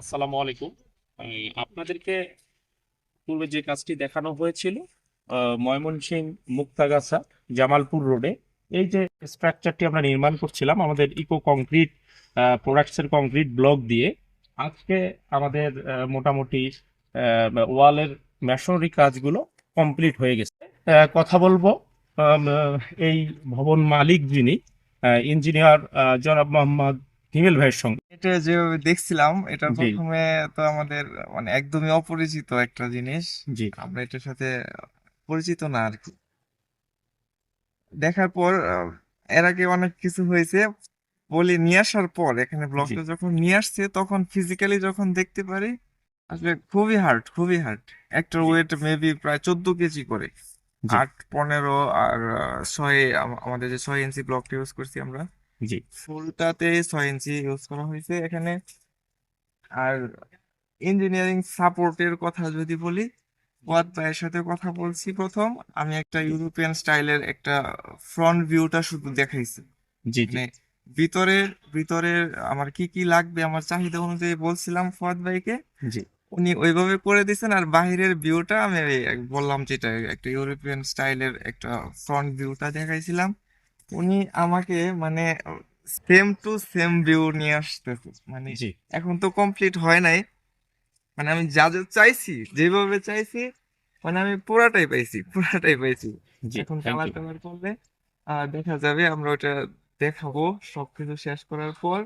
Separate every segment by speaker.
Speaker 1: আসসালামু আলাইকুম। আপনাদেরকে পূর্বে যে কাজটি দেখানো হয়েছিল আহ, ময়মনসিংহ মুক্তাগাছা জামালপুর রোডে এই যে স্ট্রাকচারটি আমরা নির্মাণ করছিলাম আমাদের ইকো কংক্রিট প্রোডাক্টসের কংক্রিট ব্লক দিয়ে আজকে আমাদের মোটামুটি ওয়ালের মেশনারি কাজগুলো কমপ্লিট হয়ে গেছে। কথা বলব এই ভবন মালিক যিনি ইঞ্জিনিয়ার জনাব মোহাম্মদ হিমেল ভাইয়ের সঙ্গে।
Speaker 2: এটা যেভাবে দেখছিলাম এটা প্রথমে তো আমাদের মানে একদমই অপরিচিত একটা জিনিস।
Speaker 1: জি।
Speaker 2: আমরা এটার সাথে পরিচিত না আর কি। দেখার পর এর আগে অনেক কিছু হয়েছে বলি নিয়ে আসার পর এখানে ব্লকটা যখন নিয়ে আসছে তখন ফিজিক্যালি যখন দেখতে পারি আসলে খুবই হার্ড খুবই হার্ড একটা ওয়েট মেবি প্রায় চোদ্দ কেজি করে। আট পনেরো আর ছয় আমাদের যে ছয় ইঞ্চি ব্লকটা ইউজ করছি আমরা।
Speaker 1: জি।
Speaker 2: ফুলটাতে ছয় ইঞ্চি ইউজ করা হয়েছে এখানে। আর ইঞ্জিনিয়ারিং সাপোর্টের কথা যদি বলি ওয়াদ ভাইয়ের সাথে কথা বলছি প্রথম। আমি একটা ইউরোপিয়ান স্টাইলের একটা ফ্রন্ট ভিউটা শুধু দেখাইছি।
Speaker 1: জি
Speaker 2: মানে ভিতরের ভিতরের আমার কি কি লাগবে আমার চাহিদা অনুযায়ী বলছিলাম ফুয়াদ ভাইকে।
Speaker 1: জি।
Speaker 2: উনি ওইভাবে করে দিয়েছেন আর বাহিরের ভিউটা আমি বললাম যেটা একটা ইউরোপিয়ান স্টাইলের একটা ফ্রন্ট ভিউটা দেখাইছিলাম। উনি আমাকে মানে সেম টু সেম ভিউ নিয়ে আসতেছে। মানে এখন তো কমপ্লিট হয় নাই। মানে আমি যা যা চাইছি যেভাবে চাইছি মানে আমি পুরাটাই পাইছি পুরাটাই পাইছি। এখন কালার টালার করলে দেখা যাবে আমরা ওটা দেখাবো সবকিছু শেষ করার পর।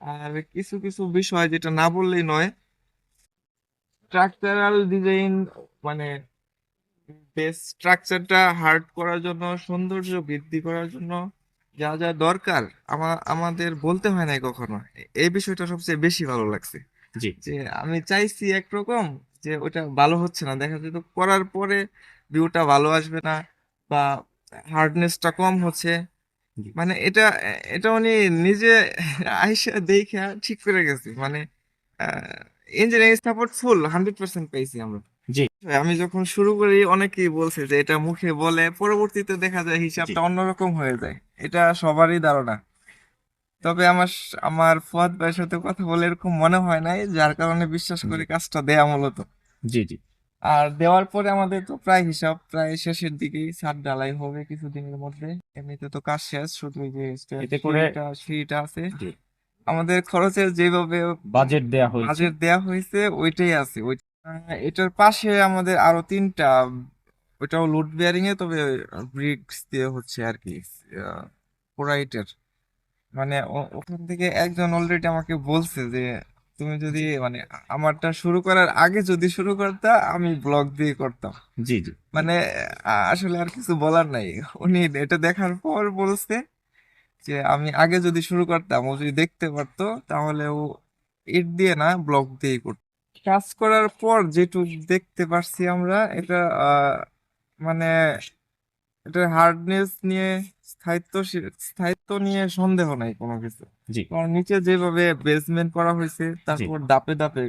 Speaker 2: আর কিছু কিছু বিষয় যেটা না বললেই নয় স্ট্রাকচারাল ডিজাইন মানে বেস স্ট্রাকচারটা হার্ড করার জন্য সৌন্দর্য বৃদ্ধি করার জন্য যা যা দরকার আমাদের বলতে হয় নাই কখনো। এই বিষয়টা সবচেয়ে বেশি ভালো লাগছে।
Speaker 1: জি।
Speaker 2: যে আমি চাইছি একরকম যে ওটা ভালো হচ্ছে না। দেখা যেত করার পরে ভিউটা ভালো আসবে না বা হার্ডনেসটা কম হচ্ছে। মানে এটা এটা উনি নিজে আইসা দেখে ঠিক করে গেছি। মানে engineering support full hundred percent পেয়েছি আমরা।
Speaker 1: জি।
Speaker 2: আমি যখন শুরু করি অনেকেই বলছে যে এটা মুখে বলে পরবর্তীতে দেখা যায় হিসাবটা অন্যরকম হয়ে যায়। এটা সবারই ধারণা। তবে আমার আমার ফুয়াদ ভাইয়ের সাথে কথা বলে এরকম মনে হয় নাই যার কারণে বিশ্বাস করি কাজটা দেয়া মূলত।
Speaker 1: জি জি।
Speaker 2: আর দেওয়ার পরে আমাদের তো প্রায় হিসাব প্রায় শেষের দিকেই ছাদ ঢালাই হবে কিছুদিনের মধ্যে। এমনিতে তো কাজ শেষ শুধু যে
Speaker 1: এতে করে-
Speaker 2: সিঁড়িটা আছে। আমাদের খরচের যেভাবে
Speaker 1: বাজেট দেয়া হয়েছে।
Speaker 2: বাজেট দেয়া হয়েছে ওইটাই আছে ওই এটার পাশে আমাদের আরও তিনটা ওইটাও লোড বেয়ারিং এ তবে ব্রিক্স দিয়ে হচ্ছে আর কি পোরাইটের মানে ওখান থেকে একজন অলরেডি আমাকে বলছে যে তুমি যদি মানে আমারটা শুরু করার আগে যদি শুরু করতা আমি ব্লগ দিয়ে করতাম।
Speaker 1: জি জি।
Speaker 2: মানে আসলে আর কিছু বলার নাই। উনি এটা দেখার পর বলছে যে আমি আগে যদি শুরু করতাম ও যদি দেখতে পারতো তাহলে ও ইট দিয়ে না ব্লগ দিয়ে করতো। কাজ করার পর যেটুকু দেখতে পারছি আমরা এটা মানে এটা হার্ডনেস নিয়ে স্থায়িত্ব স্থায়িত্ব নিয়ে সন্দেহ নাই কোনো কিছু। কারণ নিচে যেভাবে বেসমেন্ট করা হয়েছে তারপর দাপে দাপে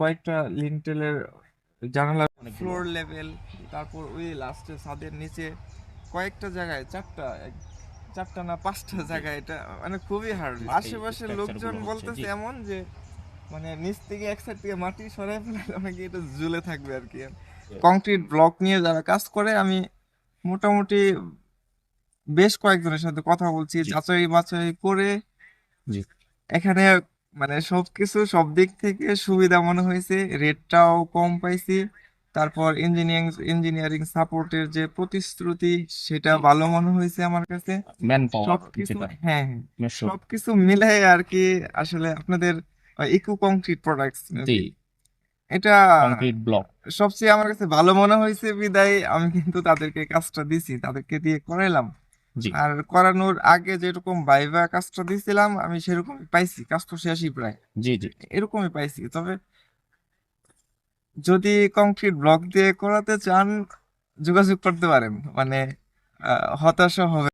Speaker 2: কয়েকটা লিন্টেলের জানালা ফ্লোর লেভেল তারপর ওই লাস্টে ছাদের নিচে কয়েকটা জায়গায় চারটা চারটা না পাঁচটা জায়গায় এটা মানে খুবই হার্ড আশেপাশের লোকজন বলতেছে এমন যে মানে নিচ থেকে এক সাইড থেকে মাটি সরাই ফেলালে অনেকে এটা ঝুলে থাকবে আর কি। কংক্রিট ব্লক নিয়ে যারা কাজ করে আমি মোটামুটি বেশ কয়েকজনের সাথে কথা বলছি যাচাই বাছাই করে এখানে মানে সবকিছু সব দিক থেকে সুবিধা মনে হয়েছে রেটটাও কম পাইছি। তারপর ইঞ্জিনিয়ারিং ইঞ্জিনিয়ারিং সাপোর্টের যে প্রতিশ্রুতি সেটা ভালো মনে হয়েছে আমার কাছে।
Speaker 1: ম্যান পাওয়ার
Speaker 2: সবকিছু
Speaker 1: যেটা
Speaker 2: হ্যাঁ হ্যাঁ।
Speaker 1: মেশো
Speaker 2: সবকিছু মিলাই আর কি আসলে আপনাদের ইকো কংক্রিট প্রোডাক্টস এটা
Speaker 1: কংক্রিট ব্লক
Speaker 2: সবচেয়ে আমার কাছে ভালো মনে হয়েছে বিদায় আমি কিন্তু তাদেরকে কাজটা দিছি তাদেরকে দিয়ে করাইলাম। আর করানোর আগে যেরকম ভাইভা কাজটা দিছিলাম আমি সেরকমই পাইছি কাজ তো শেষই প্রায়।
Speaker 1: জি জি।
Speaker 2: এরকমই পাইছি তবে যদি কংক্রিট ব্লক দিয়ে করাতে চান যোগাযোগ করতে পারেন মানে হতাশা হবে।